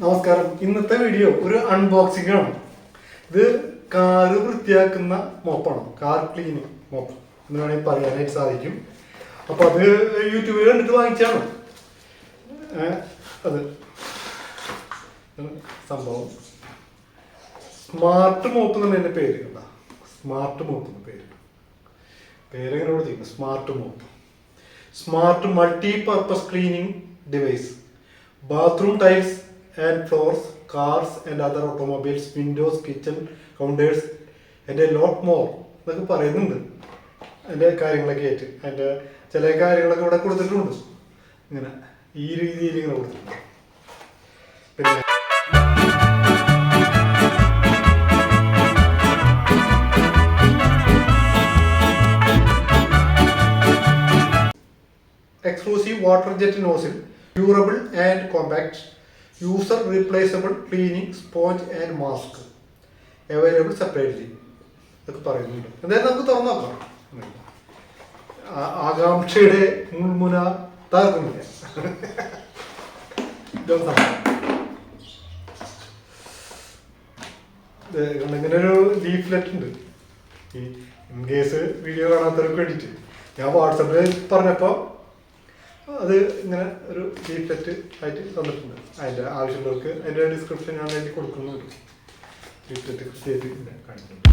നമസ്കാരം. ഇന്നത്തെ വീഡിയോ ഒരു അൺബോക്സിംഗ് ആണ്. ഇത് കാറ് വൃത്തിയാക്കുന്ന മോപ്പാണ്. Car cleaning mop. എന്ന് വേണമെങ്കിൽ പറയാനായിട്ട് സാധിക്കും. അപ്പൊ അത് യൂട്യൂബിൽ കണ്ടിട്ട് വാങ്ങിച്ചാണ്. അത്. സംഭവം. സ്മാർട്ട് മോപ്പ് എന്നാണ് എന്റെ പേര് കേട്ടോ. സ്മാർട്ട് മോപ്പ് എന്ന പേര്. പേരെങ്ങനെ കൊടുത്തിരിക്കുന്നു smart mop. Smart multi purpose cleaning device bathroom tiles and floors cars and other automobiles windows kitchen counters and a lot more എന്നൊക്കെ പറയുന്നുണ്ട്. അതിന്റെ കാര്യങ്ങളൊക്കെ ആയിട്ട്. അതിന്റെ ചില കാര്യങ്ങളൊക്കെ ഇവിടെ കൊടുത്തിട്ടുണ്ട്. ഇങ്ങനെ ഈ രീതിയിൽ ഇങ്ങനെ കൊടുത്തിട്ടുണ്ട്. exclusive water jet nozzle, durable and compact, user replaceable cleaning sponge and mask available separately ഇതൊക്കെ പറയുന്നുണ്ട്. എന്തായാലും നമുക്ക് തുറന്നു നോക്കാം. ആകാംക്ഷയുടെ മുൾമുന കണ്ടോ, ഇങ്ങനെ ഒരു ലീഫ്ലെറ്റ് ഉണ്ട്. ഇൻ കേസ് വീഡിയോ കാണാത്തവർക്ക് വേണ്ടിയിട്ട്. ഞാൻ വാട്സപ്പിൽ പറഞ്ഞപ്പോൾ അത് ഇങ്ങനെ ഒരു ലീഫ്ലെറ്റ് ആയിട്ട് തന്നിട്ടുണ്ട്. അതിന്റെ ആവശ്യമുള്ളവർക്ക് അതിന്റെ ഡിസ്ക്രിപ്ഷൻ ഞാൻ എഴുതി കൊടുക്കുന്നുണ്ട് ലീഫ്ലെറ്റ് കൃത്യമായിട്ട് കാണിക്കുന്നുണ്ട്.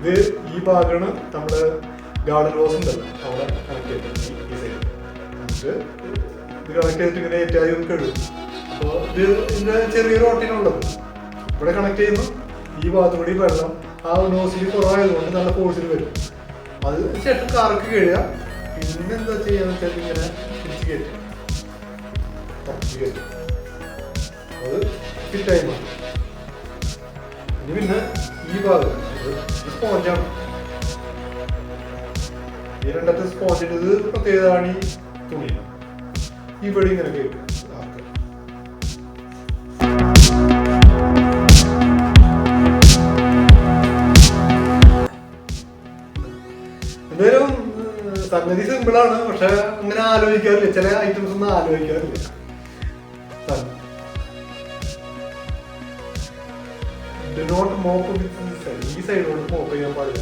ഇത് ഈ ഭാഗമാണ് നമ്മുടെ ഗാർഡൻ റോസ് ഉണ്ടല്ലോ. അവിടെ കണക്ട് ചെയ്തിട്ടുണ്ട്. ഈ- സൈഡ് നമുക്ക് ഇത് കണക്ട് ചെയ്തിട്ട് ഇങ്ങനെ ഏറ്റായി നമുക്ക് എഴുതും. അപ്പോൾ ഇത് ഇതിന്റെ ചെറിയൊരു ഓട്ടിനുള്ളത് ഇവിടെ കണക്ട് ചെയ്യുന്നു. ഈ ഭാഗത്ത് കൂടി വെള്ളം ആ നോസിൽ കുറവായതുകൊണ്ട് നല്ല ഫോഴ്സിൽ വരും. അത് ചേട്ടൻ കറക്ക് കഴിയാം പിന്നെ എന്താ ചെയ്യാന്ന് വെച്ചാൽ ഇങ്ങനെ തിരിച്ച് കയറ്റും തിരിച്ചു കയറ്റും അത് ഫിറ്റായി മാറും. പിന്നെ ഈ ഭാഗം സ്പോഞ്ചാണ് ഈ രണ്ടത്തെ സ്പോഞ്ചിന്റെ ഇത് പ്രത്യേകതയാണ് ഈ തുണിയാണ് ഇവിടെ ഇങ്ങനെ കയറ്റും ആക്കുക എന്തായാലും സംഗതി സിമ്പിളാണ് പക്ഷെ അങ്ങനെ ആലോചിക്കാറില്ല. ചില ഐറ്റംസ് ഒന്നും ആലോചിക്കാറില്ല. Do മോപ്പ് ഈ സൈഡോട് മോപ്പ് ചെയ്യാൻ പാടില്ല.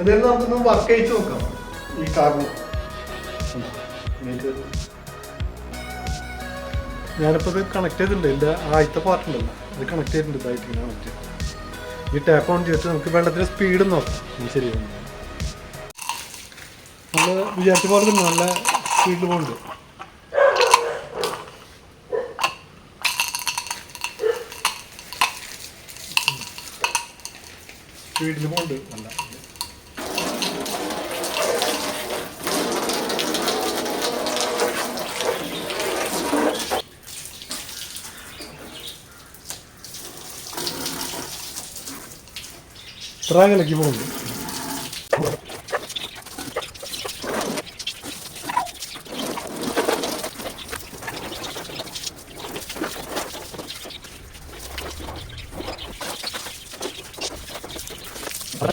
എന്തായാലും നമുക്കൊന്ന് വർക്ക് അയച്ചു നോക്കാം. ഈ കാരണം ഞാനിപ്പോൾ ഇത് കണക്ട് ചെയ്തിട്ടുണ്ട്. എന്റെ ആദ്യത്തെ പാർട്ടുണ്ടല്ലോ അത് കണക്ട് ചെയ്തിട്ടുണ്ട്. ഇതായിട്ട് കണക്ട് ചെയ്തിട്ടുണ്ട് ഈ ടാപ്പ് ഓൺ ചെയ്തിട്ട് നമുക്ക് വെള്ളത്തിന്റെ സ്പീഡ് നോക്കാം. ഇത് ശരിയാണ് നമ്മൾ വിചാരിച്ച പോലെ തന്നെ നല്ല സ്പീഡിൽ പോകുന്നുണ്ട് സ്പീഡിൽ പോകുന്നുണ്ട് നല്ല ഇത്ര പോകുന്നുണ്ട്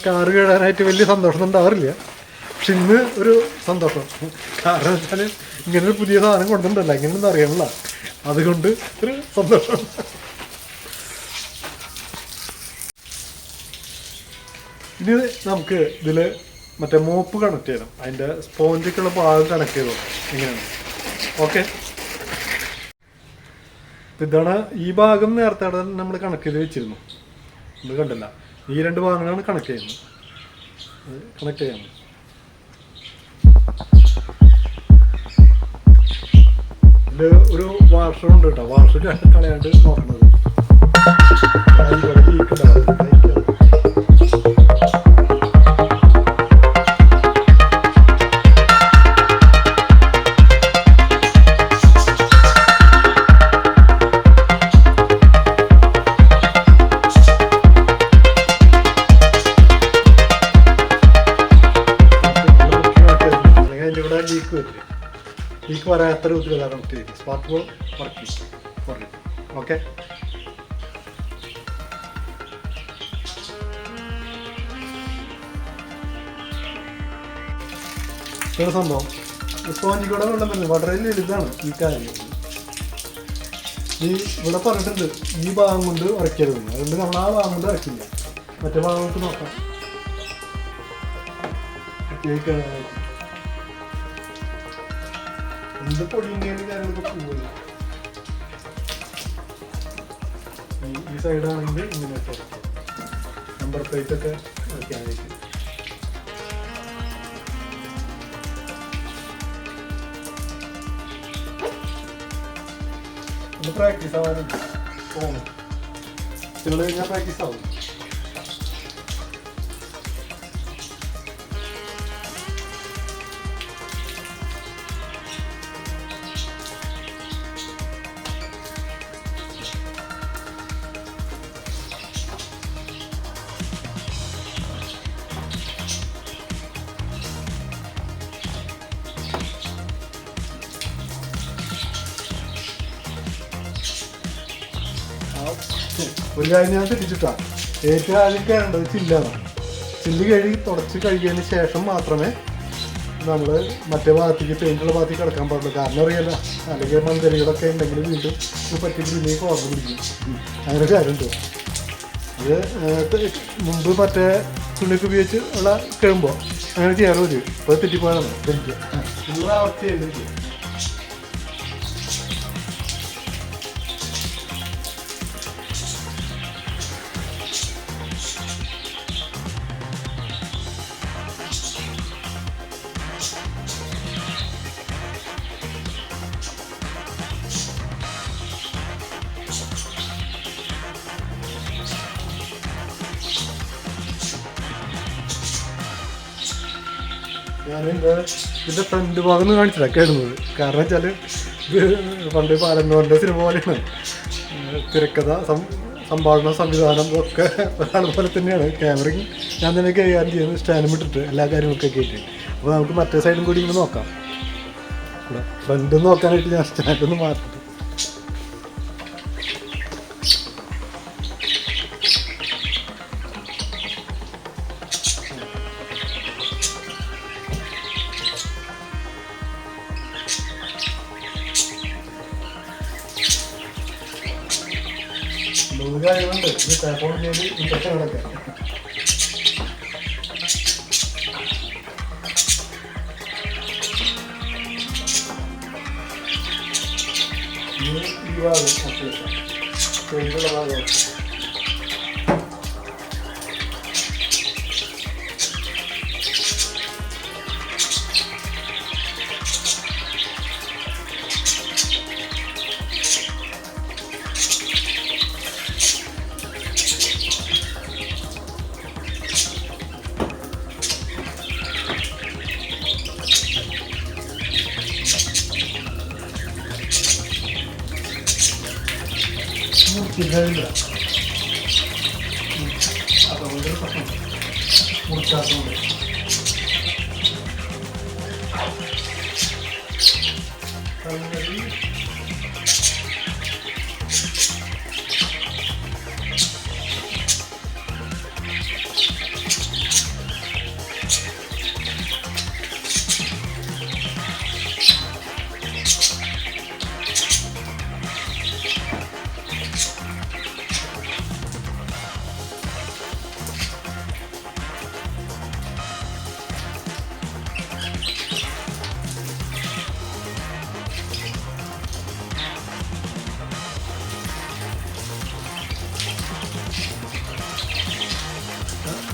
കാറ് കേടാനായിട്ട് വലിയ സന്തോഷം ഉണ്ടാവാറില്ല. പക്ഷെ ഇന്ന് ഒരു സന്തോഷം. കാരണം വെച്ചാൽ ഇങ്ങനൊരു പുതിയ സാധനം കൊണ്ടുണ്ടല്ലോ ഇങ്ങനെയൊന്നും അറിയണല്ല അതുകൊണ്ട് ഒരു സന്തോഷം. ഇനി നമുക്ക് ഇതിൽ മറ്റേ മോപ്പ് കണക്ട് ചെയ്യണം. അതിന്റെ സ്പോഞ്ചൊക്കെയുള്ള ഭാഗം കണക്ട് ചെയ്തോ. ഇങ്ങനെയാണ്. ഓക്കെ ഇതാണ് ഈ ഭാഗം നേരത്തെ നമ്മൾ കണക്ട് ചെയ്ത് വെച്ചിരുന്നു. നമ്മൾ കണ്ടില്ല. ഈ രണ്ട് ഭാഗങ്ങളാണ് കണക്ട് ചെയ്യുന്നത്. കണക്ട് ചെയ്യാൻ ഇതിൽ ഒരു വാഷർ ഉണ്ട് കേട്ടോ. വാഷർ കളയാണ്ട് നോക്കുന്നത് ലീക്ക് വരാത്ത രൂപത്തിലുള്ള കണക്ട് ചെയ്യും smart phone work for okay ഒരു സംഭവം. സ്പോഞ്ച് കൂടെ വരുന്നത് വളരെ ലളിതാണ് ഈ കാര്യം. ഈ ഇവിടെ പറഞ്ഞിട്ടുണ്ട് ഈ ഭാഗം കൊണ്ട് വരയ്ക്കരുതെന്ന്. അതുകൊണ്ട് നമ്മൾ ആ ഭാഗം കൊണ്ട് വരയ്ക്കില്ല. മറ്റേ ഭാഗം നോക്കാം. കേക്ക് എന്ത് പൊടിയുണ്ടെങ്കിലും കാര്യങ്ങളൊക്കെ പോകുമല്ലോ ഈ- ഇങ്ങനെ നമ്പർ പ്ലേറ്റ് ഒക്കെ വയ്ക്കാനായിരിക്കും ഒന്ന് പ്രാക്ടീസ് ആവാനുണ്ട് പോകണം നിങ്ങൾ കഴിഞ്ഞാൽ പ്രാക്ടീസ് ആവും. ഒരു കാര്യം ഞാൻ ശ്രദ്ധിച്ചിട്ടാ ഏറ്റവും ആദ്യം കയറേണ്ടത് ചില്ലാണ്. ചില്ല് കഴുകി തുടച്ച് കഴുകിയതിന് ശേഷം മാത്രമേ നമ്മൾ മറ്റേ ഭാഗത്തേക്ക് പെയിന്റുള്ള ഭാഗത്തേക്ക് കിടക്കാൻ പാടുള്ളൂ. കാരണം അറിയില്ല അല്ലെങ്കിൽ മന്ദരികളൊക്കെ ഉണ്ടെങ്കിൽ വീണ്ടും ഇത് പറ്റി പിന്നെയും കോർന്ന് പിടിക്കും അങ്ങനെ കാര്യമുണ്ട്. അത് മുമ്പ് മറ്റേ തുണിക്ക് ഉപയോഗിച്ച് ഉള്ള കഴിയുമ്പോൾ അങ്ങനെ ചെയ്യാറ് വരും ഇപ്പോൾ തെറ്റിപ്പോയാണ് എനിക്ക് ആവർത്തി ഞാൻ ഇതിന്റെ ഫ്രണ്ട് ഭാഗം കാണിച്ചില്ല. കേടുന്നത്. കാരണം വെച്ചാൽ ഇത് പണ്ട് പാലന്നോറിന്റെ സിനിമ പോലെയാണ്. തിരക്കഥ സംഭാഷണ സംവിധാനം ഒക്കെ പോലെ തന്നെയാണ്. ക്യാമറയും ഞാൻ തന്നെ കൈകാര്യം ചെയ്യുന്ന. സ്റ്റാൻഡും ഇട്ടിട്ട് എല്ലാ കാര്യങ്ങളൊക്കെ കേട്ട് അപ്പോൾ നമുക്ക് മറ്റേ സൈഡും കൂടി ഇങ്ങനെ നോക്കാം. ഫ്രണ്ട് നോക്കാനായിട്ട് ഞാൻ സ്റ്റാൻഡ് ഒന്ന് കാര്യങ്ങളുണ്ട് ഇത് ടെലിഫോൺ ചെയ്ത് ഇൻഫെക്ഷൻ കിടക്കാം ഈ ഈ ഭാഗം അതുകൊണ്ട് ഒരു പ്രശ്നം മുറിച്ചാത്തതുകൊണ്ട് സംഗതി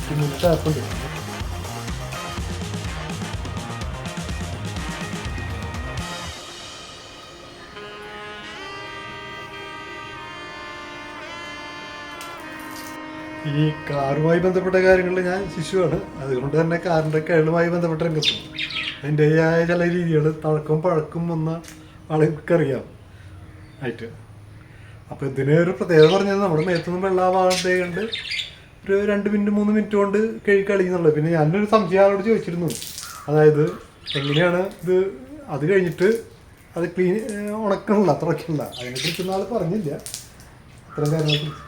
പിന്നീട് ടാപ്പുണ്ട് ഈ കാറുമായി ബന്ധപ്പെട്ട കാര്യങ്ങളിൽ ഞാൻ ശിശുവാണ്. അതുകൊണ്ട് തന്നെ കാറിന്റെ കേളുമായി ബന്ധപ്പെട്ട രംഗത്ത്. അതിന്റെതായ ചില രീതികൾ തഴക്കം പഴക്കം വന്ന ആൾക്കറിയാം ആയിട്ട്. അപ്പോൾ ഇതിനൊരു പ്രത്യേകത പറഞ്ഞത് നമ്മുടെ മേത്തൊന്നും വെള്ളാവാതെ കണ്ട് ഒരു രണ്ട് മിനിറ്റ് മൂന്ന് മിനിറ്റ് കൊണ്ട് കഴുകി കളിക്കുന്നുള്ളത് പിന്നെ ഞാനൊരു സംശയം ആളോട് ചോദിച്ചിരുന്നു. അതായത് എങ്ങനെയാണ് ഇത് അത് കഴിഞ്ഞിട്ട് അത് ക്ലീൻ ഉണക്കണില്ല തുറക്കണില്ല അതിനെക്കുറിച്ച് ആൾ പറഞ്ഞില്ല. അത്തരം കാര്യങ്ങളെക്കുറിച്ച്.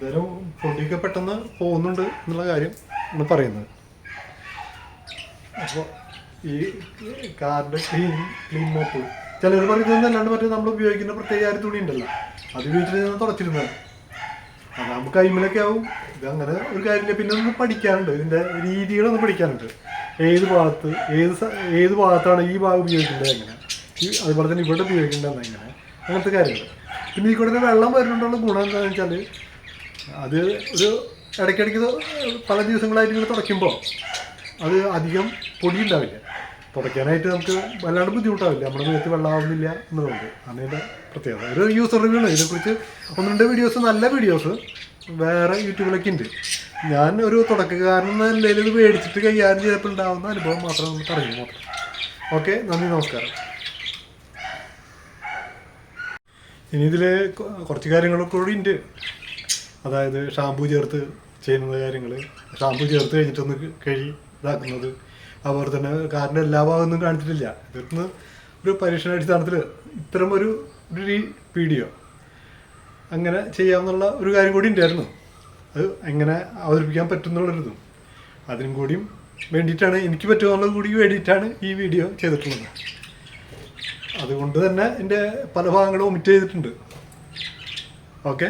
ഇതൊരു പൊടിയൊക്കെ പെട്ടെന്ന് പോകുന്നുണ്ട് എന്നുള്ള കാര്യം ആണ് പറയുന്നത്. അപ്പോൾ ഈ കാറിന്റെ ക്ലീൻ ക്ലീൻ മോപ്പ് ചിലർ പറയുന്നത് അല്ലാണ്ട് മറ്റേ നമ്മൾ ഉപയോഗിക്കുന്ന പ്രത്യേക ഒരു തുണി ഉണ്ടല്ലോ അത് ഉപയോഗിച്ചിട്ട് ഞാൻ തുടച്ചിരുന്നത് അതാകുമ്പോൾ കൈമലൊക്കെ ആവും. ഇത് അങ്ങനെ ഒരു കാര്യമില്ല. പിന്നെ ഒന്ന് പഠിക്കാനുണ്ട്. ഇതിന്റെ രീതികളൊന്ന് പഠിക്കാനുണ്ട്. ഏത് ഭാഗത്ത് ഏത് ഏത് ഭാഗത്താണ് ഈ ഭാഗം ഉപയോഗിക്കേണ്ടത് എങ്ങനെ? ഈ അതുപോലെ തന്നെ ഇവിടെ ഉപയോഗിക്കേണ്ടത് എങ്ങനെ? അങ്ങനത്തെ കാര്യങ്ങൾ. പിന്നെ ഈ കൂടെ വെള്ളം വരുന്നുണ്ടുള്ള ഗുണം എന്താണെന്ന് വെച്ചാൽ അത് ഒരു ഇടയ്ക്കിടയ്ക്ക് പല ദിവസങ്ങളായിട്ട് ഇങ്ങനെ തുടയ്ക്കുമ്പോൾ അത് അധികം പൊടി ഉണ്ടാവില്ല തുടയ്ക്കാനായിട്ട് നമുക്ക് വല്ലാണ്ട് ബുദ്ധിമുട്ടാവില്ല. നമ്മുടെ മേത്ത് വെള്ളമാവുന്നില്ല എന്നുള്ളത് ആണ് ഇതിന്റെ പ്രത്യേകത. ഒരു യൂസർ റിവ്യൂ ആണ് ഇതിനെക്കുറിച്ച് ഒന്ന് രണ്ട് വീഡിയോസ് നല്ല വീഡിയോസ് വേറെ യൂട്യൂബിലൊക്കെ ഉണ്ട്. ഞാൻ ഒരു തുടക്കക്കാരൻ എന്ന നിലയിൽ ഇത് മേടിച്ചിട്ട് കൈകാര്യം ചെയ്തപ്പോൾ ഉണ്ടാകുന്ന അനുഭവം മാത്രം നമുക്ക് അറിയൂ മാത്രം. ഓക്കെ നന്ദി നമസ്കാരം. ഇനി ഇതിൽ കുറച്ച് കാര്യങ്ങളൊക്കെ കൂടി ഉണ്ട്. അതായത് ഷാമ്പു ചേർത്ത് ചെയ്യുന്ന കാര്യങ്ങൾ ഷാമ്പു ചേർത്ത് കഴിഞ്ഞിട്ടൊന്ന് കഴുകി ഇതാക്കുന്നത്. അതുപോലെ തന്നെ കാറിന്റെ എല്ലാ ഭാഗമൊന്നും കാണിച്ചിട്ടില്ല. ഇതൊന്ന് ഒരു പരീക്ഷണാടിസ്ഥാനത്തിൽ ഇത്തരം ഒരു ഒരു വീഡിയോ അങ്ങനെ ചെയ്യാമെന്നുള്ള ഒരു കാര്യം കൂടി ഉണ്ടായിരുന്നു. അത് എങ്ങനെ അവതരിപ്പിക്കാൻ പറ്റുന്നുള്ളൊരിതും. അതിനും കൂടിയും വേണ്ടിയിട്ടാണ് എനിക്ക് പറ്റുമെന്നുള്ളത് കൂടി വേണ്ടിയിട്ടാണ് ഈ വീഡിയോ ചെയ്തിട്ടുള്ളത്. അതുകൊണ്ട് തന്നെ എന്റെ പല ഭാഗങ്ങളും ഒമിറ്റ് ചെയ്തിട്ടുണ്ട്. ഓക്കെ?